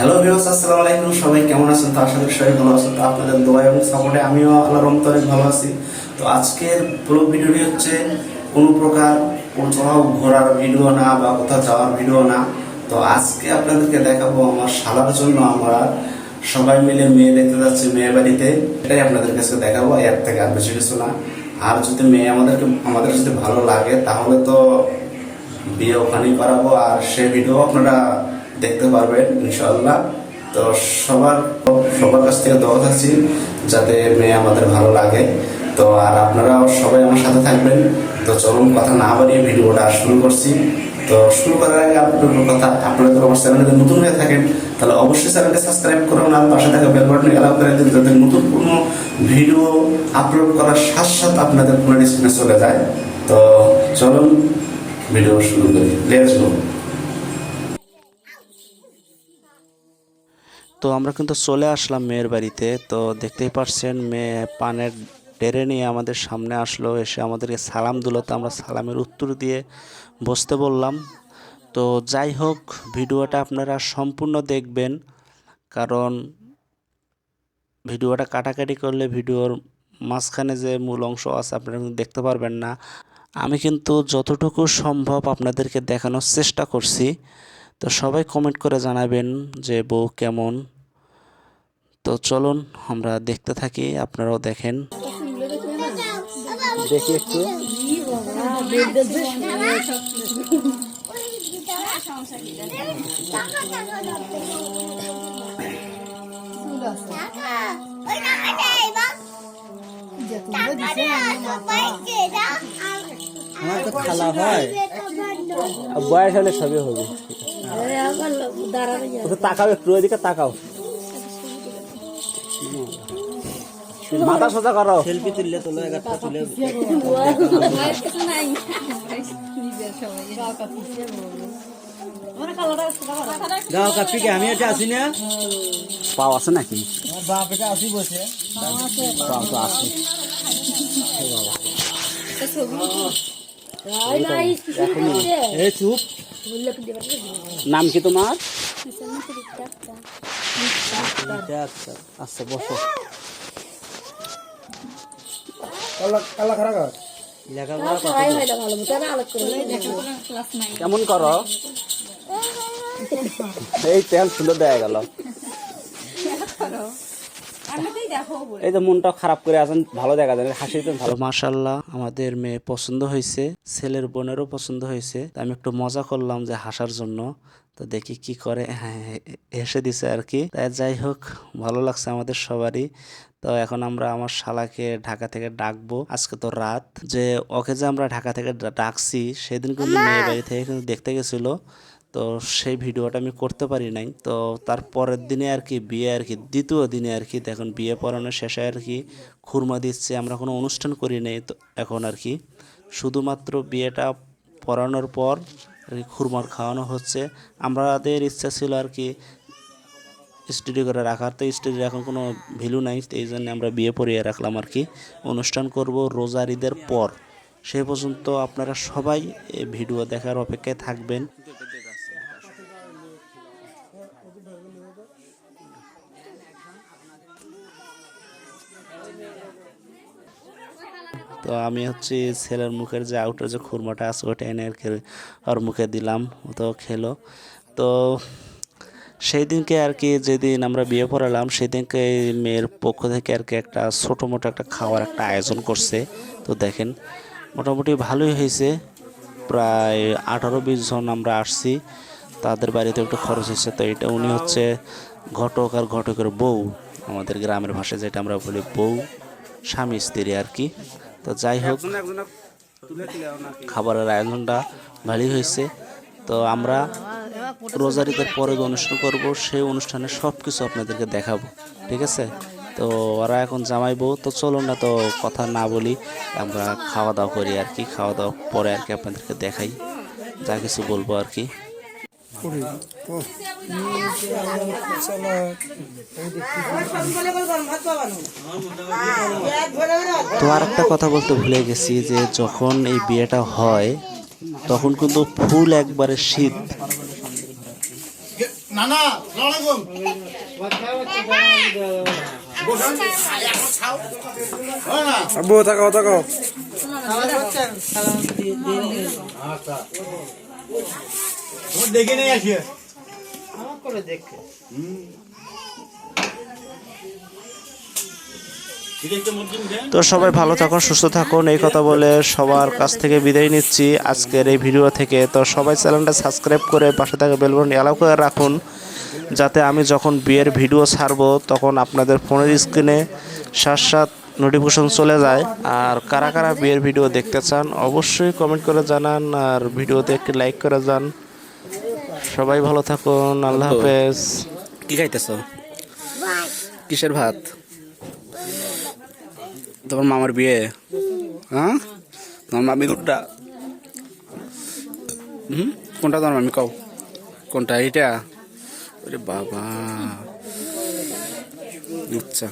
Hello views আসসালামু আলাইকুম। সবাই কেমন আছেন? তো আশা করি সবাই ভালো আছেন। তো আপনাদের দোয়া এবং সাপোর্টে আমিও আল্লাহর অনেক ভালো আছি। তো আজকের পুরো ভিডিওটি হচ্ছে কোনো প্রকার কোথাও ঘোরার ভিডিও না বা কোথাও যাওয়ার ভিডিও না। তো আজকে আপনাদেরকে দেখাবো আমার শালার জন্য আমরা সবাই মিলে মেয়ে দেখতে যাচ্ছি মেয়ে বাড়িতে। এটাই আপনাদের কাছে দেখাবো, এর থেকে আর বেশি কিছু না। আর যদি মেয়ে আমাদেরকে, আমাদের যদি ভালো লাগে, তাহলে তো বিয়ে ওখানেই করাবো। আর সে ভিডিও আপনারা দেখতে পারবেন, ইনশাআল্লাহ। তো সবার সবার কাছ থেকে দোয়া থাকছি যাতে মেয়ে আমাদের ভালো লাগে। তো আর আপনারাও সবাই আমার সাথে থাকবেন। তো চলুন, কথা না বাড়িয়ে ভিডিওটা শুরু করছি। তো শুরু করার আগে আপনার কথা, আপনারা যদি আমার চ্যানেলে নতুন হয়ে থাকেন, তাহলে অবশ্যই চ্যানেলকে সাবস্ক্রাইব করুন আর পাশে থাকা বেল বাটন এলাও করে দিন যাতে নতুন কোনো ভিডিও আপলোড করার সাথে সাথে আপনাদের ফোনের স্ক্রিনে চলে যায়। তো চলুন, ভিডিও শুরু করি। লেটস গো তো আমরা কিন্তু চলে আসলাম মেয়ের বাড়িতে। তো দেখতেই পারছেন, মেয়ে পানের ডেরে নিয়ে আমাদের সামনে আসলো, এসে আমাদেরকে সালাম দিল। তো আমরা সালামের উত্তর দিয়ে বসতে বললাম। তো যাই হোক, ভিডিওটা আপনারা সম্পূর্ণ দেখবেন। কারণ ভিডিওটা কাটাকাটি করলে ভিডিওর মাঝখানে যে মূল অংশ আছে, আপনারা কিন্তু দেখতে পারবেন না। আমি কিন্তু যতটুকু সম্ভব আপনাদেরকে দেখানোর চেষ্টা করছি। তো সবাই কমেন্ট করে জানাবেন যে বউ কেমন। তো চলুন আমরা দেখতে থাকি আপনারাও দেখেন। দেখি একটু। আমার তো খালা হয়। বয়স হলে সবই হবে। তাকাও একটু ওইদিকে তাকাও। মাথা সোজা করো। সেলফি তুললে তোলো একটা তুলে গাও কাপি কে আমি এটা আসি না? পাও আছে নাকি? বাপ এটা আসি বসে। পাও তো আছে। এ চুপ। নাম কি তোমার? আচ্ছা আচ্ছা বসো কেমন করো? এই তেল সুন্দর দেয়া গেল। এই যে মনটা খারাপ করে আছেন ভালো দেখা যায় হাসি ভালো। মাশাল্লাহ আমাদের মেয়ে পছন্দ হয়েছে ছেলের বোনেরও পছন্দ হয়েছে আমি একটু মজা করলাম যে হাসার জন্য। তো দেখি কি করে হ্যাঁ, হেসে দিছে আর কি। তাই যাই হোক ভালো লাগছে আমাদের সবারই। তো এখন আমরা আমার শালাকে ঢাকা থেকে ডাকবো। আজকে তো রাত। যে ওকে যে আমরা ঢাকা থেকে ডাকছি সেদিন কিন্তু মেয়ে বাড়ি থেকে কিন্তু দেখতে গেছিল। তো সেই ভিডিওটা আমি করতে পারি নাই। তো তার পরের দিনে আর কি, বিয়ে আর কি, দ্বিতীয় দিনে আর কি, দেখুন, বিয়ে পড়ানোর শেষে আর কি খুরমা দিচ্ছে, আমরা কোনো অনুষ্ঠান করি নাই তো এখন আর কি। শুধুমাত্র বিয়েটা পড়ানোর পর আর কি খুরমার খাওয়ানো হচ্ছে। আমাদের ইচ্ছা ছিল আর কি স্টুডিও করে রাখার, তো স্টুডিও এখন কোনো ভ্যালু নাই এই জন্য আমরা বিয়ে পড়িয়ে রাখলাম আর কি। অনুষ্ঠান করব রোজার ঈদের পর। সে পর্যন্ত আপনারা সবাই ভিডিও দেখার অপেক্ষায় থাকবেন। তো আমি হচ্ছে ছেলের মুখের যে আউটার যে খুরমাটা আছে, ওটা এনে আর মুখে দিলাম তো খেলো। তো সেই দিনকে আর কি যেদিন আমরা বিয়ে পড়ালাম, সেদিনকে মেয়ের পক্ষ থেকে আর কি একটা ছোটো মোটো একটা খাওয়ার একটা আয়োজন করছে। তো দেখেন, মোটামুটি ভালোই হয়েছে। প্রায় আঠারো বিশ জন আমরা আসছি, তাদের বাড়িতে একটু খরচ হয়েছে। তো এটা উনি হচ্ছে ঘটক আর ঘটকের বউ, আমাদের গ্রামের ভাষায় যেটা আমরা বলি বউ, স্বামী, স্ত্রী আর কি। তো যাই হোক খাবারের আয়োজনটা ভালোই হয়েছে। তো আমরা রোজারিদের পরে যে অনুষ্ঠান করব সেই অনুষ্ঠানে সব কিছু আপনাদেরকে দেখাবো ঠিক আছে? তো ওরা এখন জামাই বউ তো চলুন না তো কথা না বলি আমরা খাওয়া দাওয়া করি আর কি খাওয়া দাওয়া পরে আর কি আপনাদেরকে দেখাই যা কিছু বলব আর কি। তো আর একটা কথা বলতে ভুলে গেছি যে যখন এই বিয়েটা হয় তখন কিন্তু ফুল একবারে শীত। না না সালামালাইকুম বসুন এখন খাও হয় না আব্বু তাকাও তাকাও। তোমার দেখে নিয়ে আসি তো সবাই ভালো থাকুন সুস্থ থাকুন এই কথা বলে সবার কাছ থেকে বিদায় নিচ্ছি আজকের এই ভিডিও থেকে। তো সবাই চ্যানেলটা সাবস্ক্রাইব করে পাশে থাকা বেলবন এলাও করে রাখুন যাতে আমি যখন বিয়ের ভিডিও ছাড়বো তখন আপনাদের ফোনের স্ক্রিনে সাত সাত নোটিফিকেশন চলে যায়। আর কারা কারা বিয়ের ভিডিও দেখতে চান অবশ্যই কমেন্ট করে জানান আর ভিডিওতে একটি লাইক করে যান। সবাই ভালো থাকুন আল্লাহ হাফেজ। কি খাইতেছ? কিসের ভাত? তোমার মামার বিয়ে। হ্যাঁ? তোমার মামি কোনটা? হুম? কোনটা তোমার মামি? কও। কোনটা? এইটা? ওরে বাবা। আচ্ছা।